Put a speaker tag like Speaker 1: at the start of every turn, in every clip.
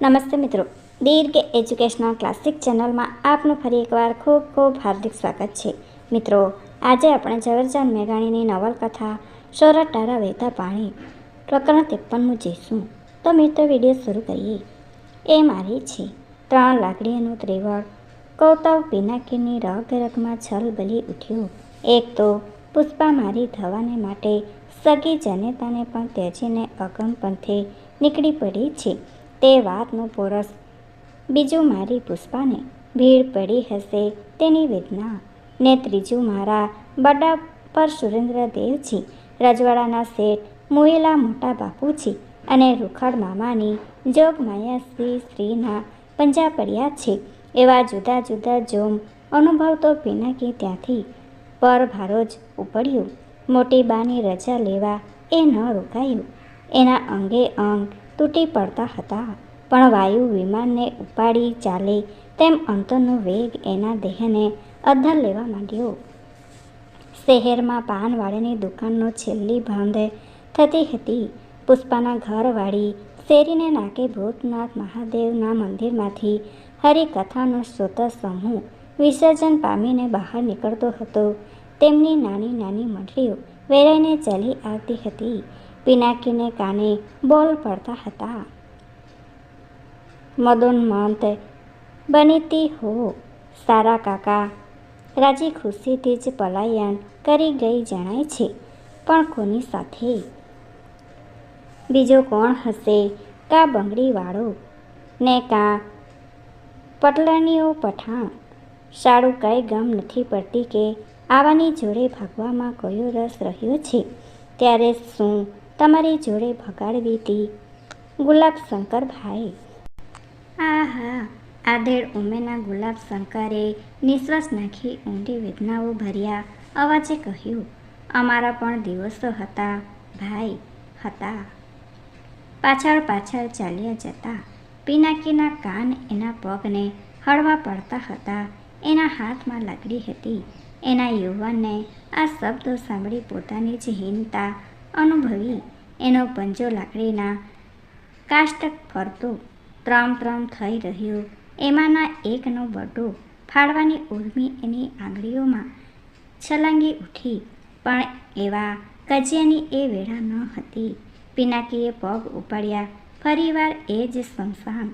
Speaker 1: નમસ્તે મિત્રો. દીર્ઘ educational classic ચેનલમાં આપનું ફરી એકવાર ખૂબ ખૂબ હાર્દિક સ્વાગત છે. મિત્રો, આજે આપણે ઝવેરચંદ મેઘાણીની નવલકથા સોરઠ ટારા વહેતા પાણી પ્રકરણ ત્રેપનમું જઈશું તો મિત્રો, વીડિયો શરૂ કરીએ. એ મારી છે. ત્રણ લાકડીઓનું ત્રિવળ. કૌતવ પિનાકીની રગ રગમાં છલ બલી ઉઠ્યું. એક તો પુષ્પા મારી થવાને માટે સગી જનેતાને પણ ત્યજીને અગમ પંથે નીકળી પડી છે. તે વાતનું પોરસ. બીજું મારી પુષ્પાને ભીડ પડી હશે તેની વેદના. ને ત્રીજું મારા બડા પર સુરેન્દ્રદેવજી, રજવાડાના શેઠ મુયેલા મોટા બાપુજી અને રૂખડ મામાની જોગમાયા શ્રી શ્રીના પંજા પડ્યા છે. એવા જુદા જુદા જોમ અનુભવ તો પિનાકી ત્યાંથી પર ભારો જ ઉપડ્યું. મોટી બાની રજા લેવા એ ન રોકાયું. એના અંગે અંગ તૂટી પડતા હતા. પણ વાયુ વિમાનને ઉપાડી ચાલે તેમ અંતરનો વેગ એના દેહને અધર લેવા માંડ્યો. શહેરમાં પાનવાળાની દુકાનનો છેલ્લી બંધ થતી હતી. પુષ્પાના ઘરવાળી શેરીને નાકે ભૂતનાથ મહાદેવના મંદિરમાંથી હરિકથાનો સ્રોત સમૂહ વિસર્જન પામીને બહાર નીકળતો હતો. તેમની નાની નાની મંડળીઓ વેરાઈને ચાલી આવતી હતી. પિનાકીને કાને બોલ પડતા હતા. મદોન્મંત બનીતી હો, સારા કાકા. રાજી ખુશીથી જ પલાયન કરી ગઈ જણાય છે, પણ કોની સાથે? બીજો કોણ હશે? કા બંગડીવાળો? ને કા પટલાનીઓ પઠાણ? શાળું કાંઈ ગમ નથી પડતી કે આવાની જોડે ભાગવામાં કયો રસ રહ્યો છે? ત્યારે શું તમારી જોડે ભગાડવી હતી. ગુલાબ આ આહા, આધેડ ઉમેના ગુલાબ શંકરે નિશ્વાસ નાખી ઊંડી વેદનાઓ ભર્યા. અવાજે કહ્યું, અમારા પણ દિવસો હતા, ભાઈ, હતા. પાછળ પાછળ ચાલ્યા જતા પિનાકીના કાન એના પગને હળવા પડતા હતા. એના હાથમાં લાકડી હતી. એના યુવાનને આ શબ્દો સાંભળી પોતાની જ હીનતા અનુભવી. એનો પંજો લાકડીના કાષ્ટક ફરતો ત્રમ ત્રમ થઈ રહ્યો. એમાંના એકનો બટો ફાડવાની ઉર્મી એની આંગળીઓમાં છલાંગી ઉઠી. પણ એવા કજિયાની એ વેળા ન હતી. પિનાકીએ પગ ઉપાડ્યા. ફરીવાર એ જ સ્મશાન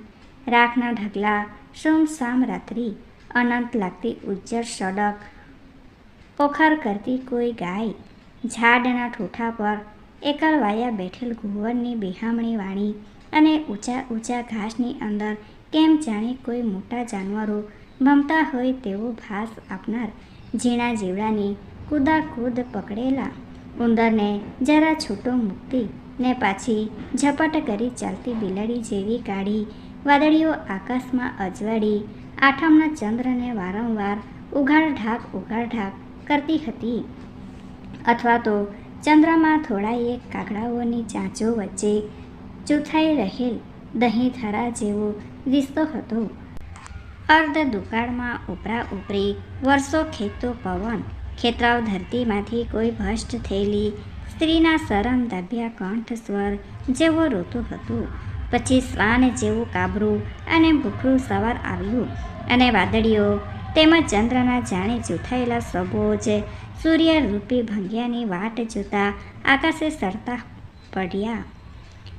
Speaker 1: રાખના ઢગલા સુમસામ રાત્રિ અનંત લાગતી ઉજ્જર સડક. પોખર કરતી કોઈ ગાય ઝાડના ઠૂઠા પર એકલવાયા બેઠેલ ઘુવરની બિહામણી વાણી અને ઊંચા ઊંચા ઘાસની અંદર કેમ જાણે કોઈ મોટા જાનવરો ભમતા હોય તેવો ભાસ આપનાર ઝીણા જીવડાની કૂદાકૂદ પકડેલા ઉંદરને જરા છૂટો મૂકતી ને પાછી ઝપટ કરી ચાલતી બિલાડી જેવી કાઢી વાદળીઓ આકાશમાં અજવાળી આઠમના ચંદ્રને વારંવાર ઉઘાડ ઢાક ઉઘાડ ઢાક કરતી હતી. અથવા તો ચંદ્રમાં થોડા એક કાગડાઓની ચાંચો વચ્ચે ચૂથાઈ રહેલ દહીં થરા જેવો દિસતો હતો. અર્ધ દુકાળમાં ઉપરા ઉપરી વર્ષો ખેતો પવન ખેતરાવ ધરતીમાંથી કોઈ ભ્રષ્ટ થયેલી સ્ત્રીના સરમ દાબ્યા કંઠ સ્વર જેવો રોતો હતું. પછી શ્વાન જેવું કાબરું અને ભૂખરું સવાર આવ્યું અને વાદળીઓ તેમજ ચંદ્રના જાણે જૂથાયેલા સબોજ સૂર્યરૂપી ભંગ્યાની વાટ જોતા આકાશે સરતા પડ્યા.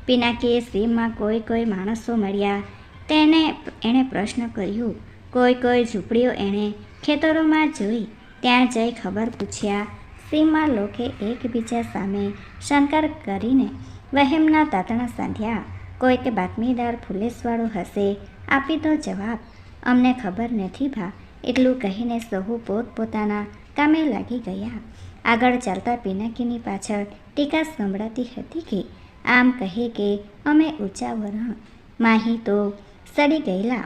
Speaker 1: પિનાકીએ સીમમાં કોઈ કોઈ માણસો મળ્યા. તેને એણે પ્રશ્ન કર્યો, કોઈ કોઈ ઝૂંપડીઓ એણે ખેતરોમાં જોઈ? ત્યાં જઈ ખબર પૂછ્યા સીમમાં લોકે એકબીજા સામે શંકર કરીને વહેમના તાતણા સાંધ્યા. કોઈક બાતમીદાર ફુલેસવાળો હશે, આપી તો જવાબ. અમને ખબર નથી ભા. એટલું કહીને સહુ પોતપોતાના કામે લાગી ગયા. આગળ ચાલતા પિનાકીની પાછળ ટીકા સંભળાતી હતી કે, આમ કહે કે અમે ઊંચા વરણ માહી તો સડી ગયેલા.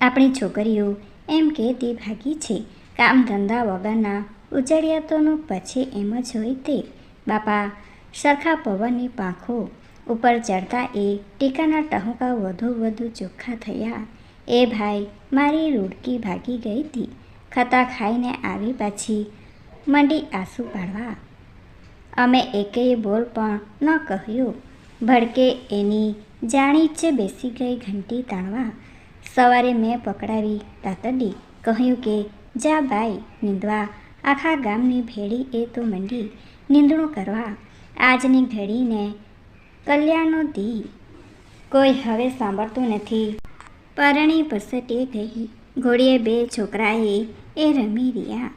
Speaker 1: આપણી છોકરીઓ એમ કે તે ભાગી છે, કામ ધંધા વગરના ઉજળિયાતોનું પછી એમ જ હોય તે. બાપા, સરખા પવનની પાંખો ઉપર ચડતા એ ટીકાના ટહુકા વધુ વધુ ચોખ્ખા થયા. એ ભાઈ મારી રૂડકી ભાગી ગઈ હતી. ખતા ખાઈને આવી પાછી મંડી આંસુ પાડવા. અમે એકેય બોલ પણ ન કહ્યું. ભડકે એની જાણી જ બેસી ગઈ ઘંટી તાણવા. સવારે મેં પકડાવી તાતડી. કહ્યું કે, જા બાઈ, નીંદવા. આખા ગામની ભેડી એ તો મંડી. નીંદણું કરવા. આજની ઘડીને કલ્યાણનો દી. કોઈ હવે સાંભળતું નથી. પરણી પસટે ગઈ. ઘોડીએ બે છોકરાએ એ રમી રહ્યા.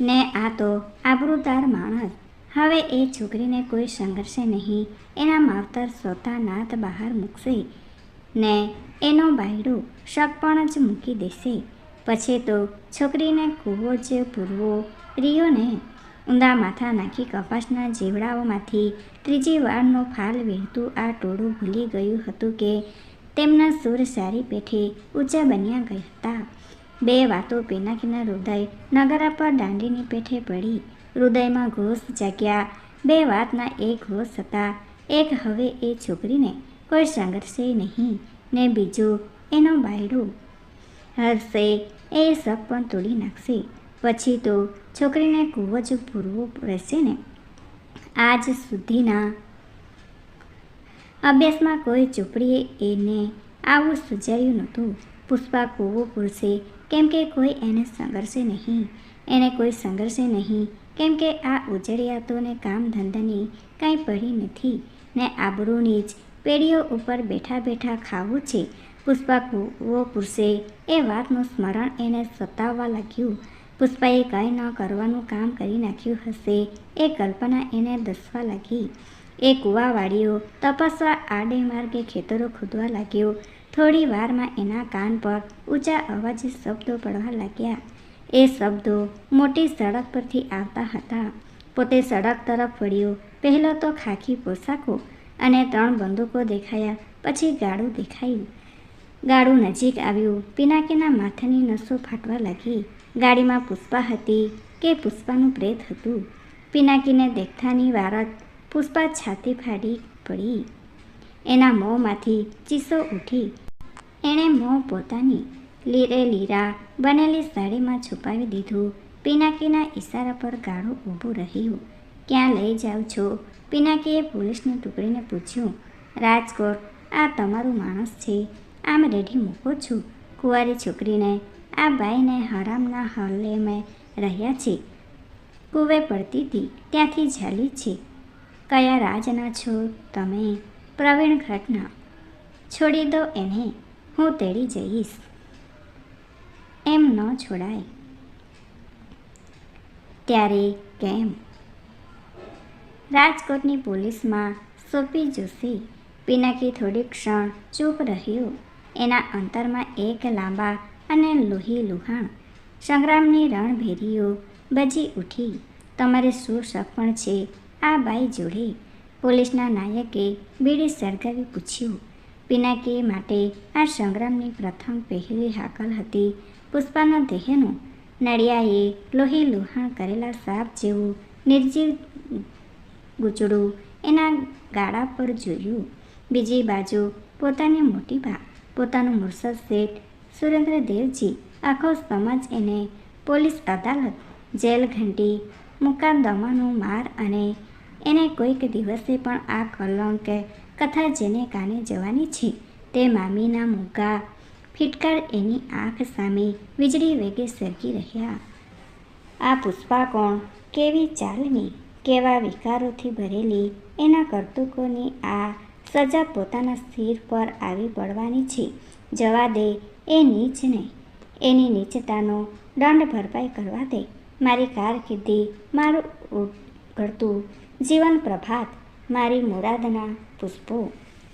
Speaker 1: ને આ તો આબરૂદાર માણસ. હવે એ છોકરીને કોઈ સંઘર્ષે નહીં. એના માવતર સોતા નાથ બહાર મૂકશે. ને એનો બાયડો શક પણ જ મૂકી દેશે. પછી તો છોકરીને કૂવો જ પૂરવો. રીયોને ઊંધા માથા નાખી કપાસના જીવડાઓમાંથી ત્રીજી વારનો ફાલ વીણતું આ ટોળું ભૂલી ગયું હતું કે તેમના સૂર સારી પેઠે ઊંચા બન્યા ગયા હતા. બે વાતો પિનાકીના હૃદય નગારા પર દાંડીની પેઠે પડી. હૃદયમાં ઘોષ જાગ્યા. બે વાતના એક ઘોષ હતા. એક હવે એ છોકરીને કોઈ સંઘર્ષે નહીં ને બીજું એનો બાયડો હરશે એ સપ પણ તોડી નાખશે. પછી તો છોકરીને ખૂબ જ પૂરવો રહેશે ને? આજ સુધીના અભ્યાસમાં કોઈ ચોપડીએ એને આવું સુજાયું નહોતું. પુષ્પા કૂવો પૂરશે. કેમ કે કોઈ એને સંઘર્ષે નહીં, એને કોઈ સંઘર્ષે નહીં. કેમ કે આ ઉજળિયાતોને કામ ધંધાની કાંઈ પડી નથી ને આબરૂની જ પેઢીઓ ઉપર બેઠા બેઠા ખાવું છે. પુષ્પા કૂવો પૂરશે એ વાતનું સ્મરણ એને સતાવવા લાગ્યું. પુષ્પાએ કંઈ ન કરવાનું કામ કરી નાખ્યું હશે એ કલ્પના એને દસવા લાગી. એ કૂવાવાળીઓ તપસવા આડે માર્ગે ખેતરો ખોદવા લાગ્યો. થોડી વારમાં એના કાન પર ઊંચા અવાજે શબ્દો પડવા લાગ્યા. એ શબ્દો મોટી સડક પરથી આવતા હતા. પોતે સડક તરફ વળ્યો. પહેલો તો ખાખી પોશાકો અને ત્રણ બંદૂકો દેખાયા. પછી ગાડું દેખાયું. ગાડું નજીક આવ્યું. પિનાકીના માથાની નસો ફાટવા લાગી. ગાડીમાં પુષ્પા હતી કે પુષ્પાનું પ્રેત હતું? પિનાકીને દેખતાની વારત પુષ્પા છાતી ફાડી પડી. એના મોંમાંથી ચીસો ઉઠી એણે મોં પોતાની લીરે લીરા બનેલી સાડીમાં છુપાવી દીધું. પિનાકીના ઈશારા પર ગાળું ઊભું રહ્યું. ક્યાં લઈ જાઓ છો? પિનાકીએ પોલીસની ટુકડીને પૂછ્યું. રાજકોટ, આ તમારું માણસ છે. આમ રેડી મૂકો છું? કુંવારી છોકરીને, આ બાઈને હરામના હલ્લે મેં રહ્યા છે. કુવે પડતી હતી ત્યાંથી ઝાલી છે. કયા રાજના છો તમે? પ્રવીણ ઘટના. છોડી દો એને. હું તેડી જઈશ. એમ ન છોડાય. ત્યારે કેમ? રાજકોટની પોલીસમાં સોંપી જોશી પિનાકી થોડી ક્ષણ ચૂપ રહ્યો. એના અંતરમાં એક લાંબા અને લોહી લુહાણ સંગ્રામની રણભેરીઓ બજી ઉઠી. તમારે શું સપણ છે? આ બાઈ જોડે? પોલીસના નાયકે બીડી સળગાવી પૂછ્યું. પિનાકી માટે આ સંગ્રામની પ્રથમ પહેલી હાકલ હતી. પુષ્પાના દેહનું નડિયાએ લોહી લુહાણ કરેલા સાપ જેવું નિર્જીવ ગૂંચડું એના ગાળા પર જોયું. બીજી બાજુ પોતાની મોટી બા, પોતાનું મુરસદ શેઠ સુરેન્દ્રદેવજી, આખો સમાજ એને પોલીસ અદાલત, જેલ ઘંટી, મુકાદમાનો માર અને એને કોઈક દિવસે પણ આ કલંક કથા જેને કાને જવાની છે તે મામીના મૂકા ફિટકાર એની આંખ સામે વીજળી વેગે સરકી રહ્યા. આ પુષ્પા કોણ? કેવી ચાલની? કેવા વિકારોથી ભરેલી? એના કરતૂકોની આ સજા પોતાના સ્થિર પર આવી પડવાની છે. જવા દે, એ નીચને એની નીચતાનો દંડ ભરપાઈ કરવા દે. મારી કારકિર્દી મારું ઘડતું જીવન પ્રભાત મારી મુરાદના પુષ્પો.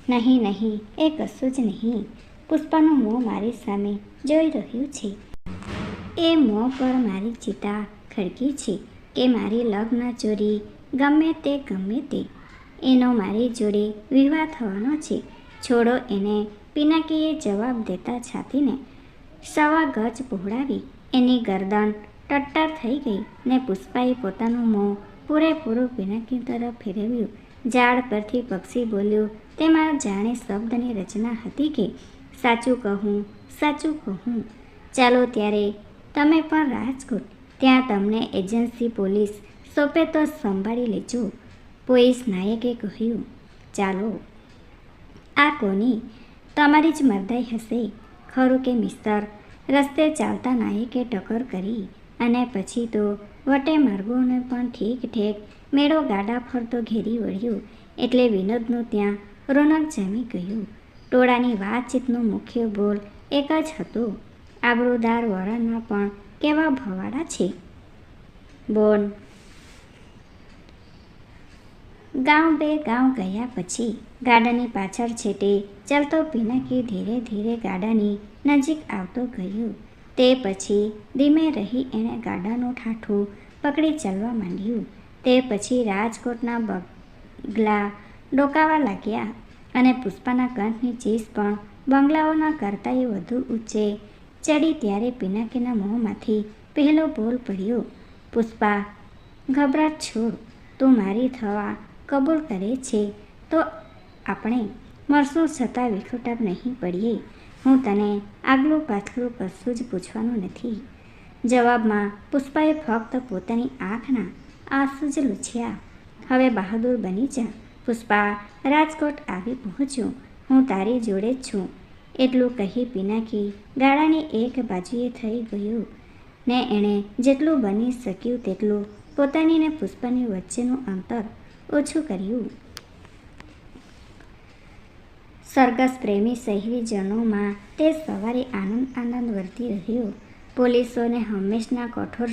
Speaker 1: નહીં નહીં, એ કશું જ નહીં. પુષ્પાનું મોં મારી સામે જોઈ રહ્યું છે. એ મોં પર મારી ચિતા ખડકી છે કે મારી લગ્ન ચોરી ગમે તે ગમે તે. એનો મારી જોડે વિવાહ થવાનો છે. છોડો એને પિનાકીએ જવાબ દેતા છાતીને સવા ગજ પહોળાવી. એની ગરદન ટટ્ટર થઈ ગઈ ને પુષ્પાએ પોતાનું મોં પૂરેપૂરું પિનાકી તરફ ફેરવ્યું. ઝાડ પરથી પક્ષી બોલ્યું, તેમાં જાણે શબ્દની રચના હતી કે સાચું કહું સાચું કહું. ચાલો ત્યારે તમે પણ રાજકોટ, ત્યાં તમને એજન્સી પોલીસ સોંપે તો સંભાળી લેજો. પોલીસ નાયકે કહ્યું, ચાલો, આ કોની? તમારી જ મરદાઈ હશે. ખરું કે મિસ્તર રસ્તે ચાલતા નાયકે ટક્કર કરી અને પછી તો વટે માર્ગોને પણ ઠીક ઠેક મેળો ગાડા ફરતો ઘેરી વળ્યો. એટલે વિનોદનું ત્યાં રોનક જમી ગયું. ટોળાની વાતચીતનો મુખ્ય બોલ એક જ હતો. આબરૂદાર વરણમાં પણ કેવા ભવાડા છે? બોન. ગાંવ બે ગાંવ ગયા પછી ગાડાની પાછળ છેટે ચાલતો પિનાકી ધીરે ધીરે ગાડાની નજીક આવતો ગયો. તે પછી ધીમે રહી એણે ગાડાનું ઠાઠું પકડી ચાલવા માંડ્યું. તે પછી રાજકોટના બગલા ડોકાવા લાગ્યા અને પુષ્પાના કંઠની ચીસ પણ બંગલાઓના કરતાંય વધુ ઊંચે ચડી ત્યારે પિનાકીના મોંમાંથી પહેલો બોલ પડ્યો, પુષ્પા, ગભરાટ છોડ, તું મારી થવા કબૂલ કરે છે તો આપણે મરશું છતાં વિખોટાપ નહીં પડીએ. હું તને આગલું પાછલું કશું જ પૂછવાનું નથી. જવાબમાં, પુષ્પાએ ફક્ત પોતાની આંખના આંસુ જ લૂછ્યા. હવે બહાદુર બની જા. પુષ્પા, રાજકોટ આવી પહોંચ્યો. હું તારી જોડે જ છું. એટલું કહી પિનાકી ગાળાની એક બાજુએ થઈ ગયું. ને એણે જેટલું બની શક્યું તેટલું પોતાની ને પુષ્પાની વચ્ચેનું અંતર ઓછું કર્યું. સરઘસ પ્રેમી શહેરીજનોમાં તે સવારે આનંદ આનંદ વર્તી રહ્યો. પોલીસોને હંમેશના કઠોર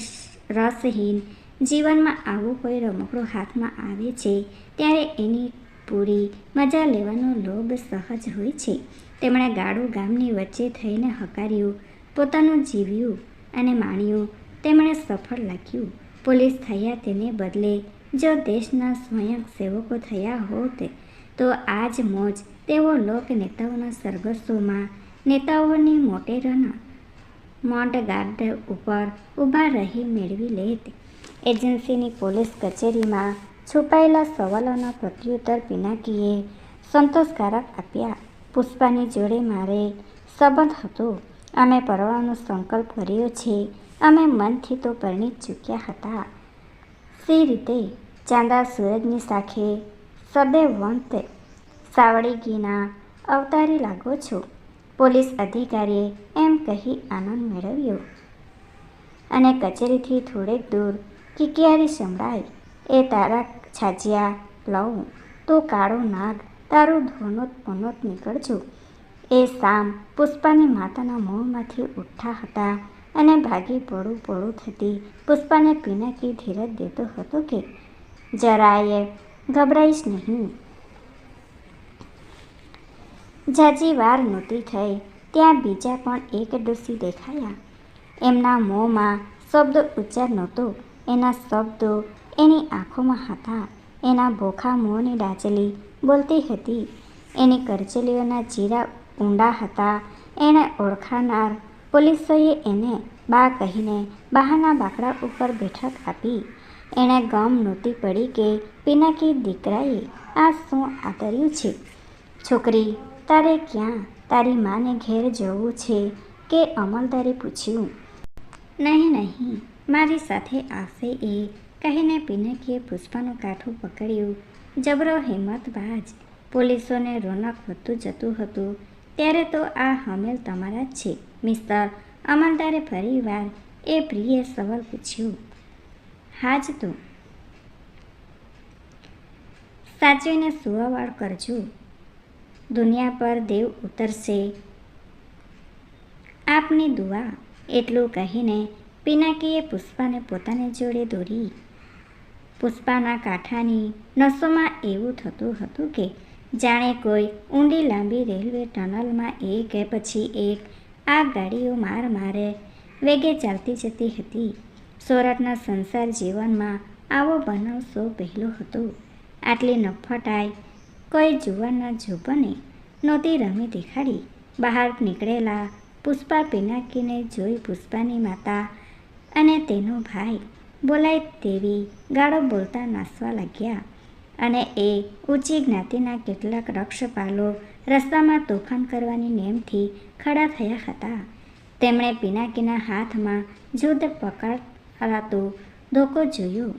Speaker 1: રસહીન જીવનમાં આવું કોઈ રમકડું હાથમાં આવે છે, ત્યારે એની પૂરી મજા લેવાનો લોભ સહજ હોય છે. તેમણે ગાડું ગામની વચ્ચે થઈને હકાર્યું, પોતાનું જીવ્યું અને માણ્યું. તેમણે સફળ લાગ્યું પોલીસ થયા તેને બદલે જો દેશના સ્વયંસેવકો થયા હોત તો આજ મોજ. તેઓ લોક નેતાઓના સરઘસોમાં નેતાઓની મોટેરાના મોન્ટ ગાર્ડ ઉપર ઊભા રહી મેળવી લેત. એજન્સીની પોલીસ કચેરીમાં છુપાયેલા સવાલોના પ્રત્યુત્તર પિનાકીએ સંતોષકારક આપ્યા. પુષ્પાની જોડે મારે સંબંધ હતો. અમે પરવાનો સંકલ્પ કર્યો છે. અમે મનથી તો પરણી ચૂક્યા હતા. સી રીતે ચાંદા સૂરજની સાખે સદૈવંત સાવળી ઘીના અવતારી લાગો છો. પોલીસ અધિકારીએ એમ કહી આનંદ મેળવ્યો. અને કચેરીથી થોડેક દૂર કિકિયારી સંભળાય એ તારા છાજિયા, લઉં. તો કાળો નાગ, તારું ધોનોત પોનોત નીકળજો. એ સામ પુષ્પાની માતાના મોંમાંથી ઉઠ્ઠા હતા અને ભાગી પડું પડું થતી પુષ્પાને પીનાકી ધીરજ દેતો હતો કે, જરાયે ગભરાઈશ નહીં. જાજી વાર નહોતી થઈ, ત્યાં બીજા પણ એક ડોસી દેખાયા. એમના મોંમાં શબ્દ ઉચ્ચાર નહોતો, એના શબ્દો એની આંખોમાં હતા. એના ભોખા મોંની ડાચલી બોલતી હતી. એની કરચલીઓના ચીરા ઊંડા હતા. એણે ઓળખાનાર પોલીસોએ એને બા કહીને બહારના બાકડા ઉપર બેઠક આપી. એણે ગમ નહોતી પડી કે પિનાકી દીકરાએ આ શું આદર્યું છે? છોકરી, તારે ક્યાં તારી માને ઘેર જવું છે કે અમલદારે પૂછ્યું? નહીં નહીં, મારી સાથે આવશે એ, કહીને પિનાકીએ પુષ્પાનું કાઠું પકડ્યું. જબરો હિંમતબાજ પોલીસોને રોનક વધતું જતું હતું. ત્યારે તો આ હમેલ તમારા જ છે, મિસ્ટર. અમલદારે ફરીવાર એ પ્રિયે સવાલ પૂછ્યો. હા જ તો. સાચવીને સુવાવાળ કરજો. દુનિયા પર દેવ ઉતરશે. આપની દુઆ એટલું કહીને પિનાકીએ પુષ્પાને પોતાની જોડે દોરી. પુષ્પાના કાંઠાની નસોમાં એવું થતું હતું કે જાણે કોઈ ઊંડી લાંબી રેલવે ટનલમાં એક પછી એક આ ગાડીઓ માર મારે વેગે ચાલતી જતી હતી. સોરઠના સંસાર જીવનમાં આવો બનાવ સૌ પહેલો હતો. આટલી નફટાઈ કોઈ જુવાનના જોબને નહોતી રમી દેખાડી. બહાર નીકળેલા પુષ્પા પિનાકીને જોઈ પુષ્પાની માતા અને તેનો ભાઈ બોલાય તેવી ગાળો બોલતા નાસવા લાગ્યા અને એ ઊંચી જ્ઞાતિના કેટલાક રક્ષપાલો રસ્તામાં તોફાન કરવાની નેમથી ખડા થયા હતા. તેમણે પિનાકીના હાથમાં જુદ પકડાતો ધોકો જોયો.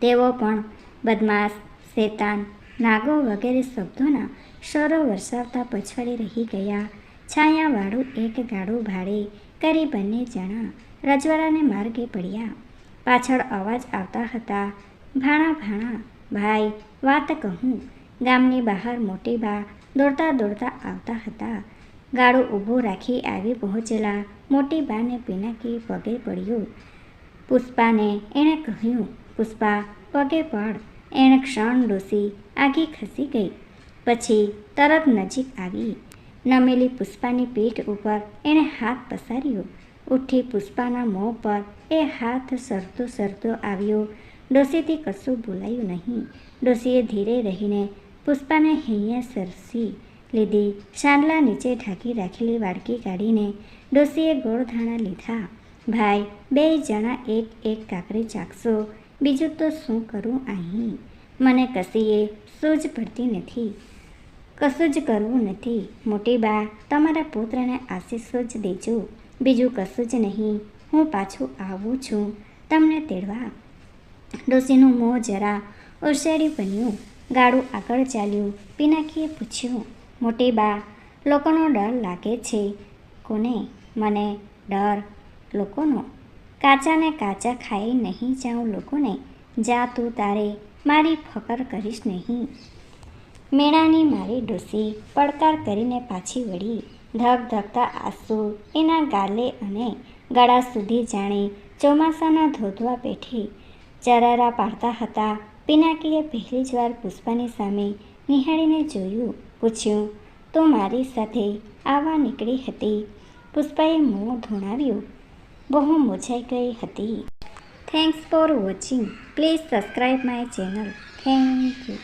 Speaker 1: તેઓ પણ બદમાશ, શેતાન, નાગો વગેરે શબ્દોના સ્વરો વરસાવતા પછવાડી રહી ગયા. છાયાવાળું એક ગાડું ભાડે કરી બંને જણા રજવાડાને માર્ગે પડ્યા. પાછળ અવાજ આવતા હતા, ભાણા ભાણા, ભાઈ, વાત કહું. ગામની બહાર મોટી બા દોડતા દોડતા આવતા હતા. ગાડું ઊભું રાખી આવી પહોંચેલા મોટી બાને પિનાકી પગે પડ્યું. પુષ્પાને એણે કહ્યું, પુષ્પા, પગે પડ. એણે ક્ષણ ડોસી આગી ખસી ગઈ. પછી તરત નજીક આવી. નમેલી પુષ્પાની પીઠ ઉપર એણે હાથ પસાર્યો. ઉઠી પુષ્પાના મોં પર એ હાથ સરતો સરતો આવ્યો. ડોસીથી કશું બોલાયું નહીં. ડોસીએ ધીરે રહીને પુષ્પાને હૈયા સરસી લીધી. શાંડલા નીચે ઢાંકી રાખેલી વાડકી કાઢીને ડોસીએ ગોળધાણા લીધા. ભાઈ, બે જણા એક એક કાકરી ચાખશો. બીજું તો શું કરું અહીં? મને કશીએ સૂઝ પડતી નથી. કશું જ કરવું નથી. મોટી બા, તમારા પુત્રને આશીષો જ દેજો. બીજું કશું જ નહીં. હું પાછું આવું છું. તમને તેડવા. ડોસીનું મોં જરા ઓસેડી બન્યું. ગાડું આગળ ચાલ્યું. પિનાકીએ પૂછ્યું, મોટી બા, લોકોનો ડર લાગે છે? કોને? મને ડર. લોકોનો. કાચાને કાચા ખાઈ નહીં જાઉં લોકોને. જા તું તારે, મારી ફકર કરીશ નહીં. મેણાની મારી ડોસી, પડકાર કરીને પાછી વળી. ધક ધગતા આંસુ એના ગાલે અને ગળા સુધી જાણે ચોમાસાના ધોધવા પેઠી ચરારા પાડતા હતા. પિનાકીએ પહેલી જ વાર પુષ્પાની સામે નિહાળીને જોયું, પૂછ્યું, તો મારી સાથે આવવા નીકળી હતી? પુષ્પાએ મોં ધોણાવ્યું. બહુ મૂંઝાઈ ગઈ હતી. Thanks for watching please subscribe my channel thank you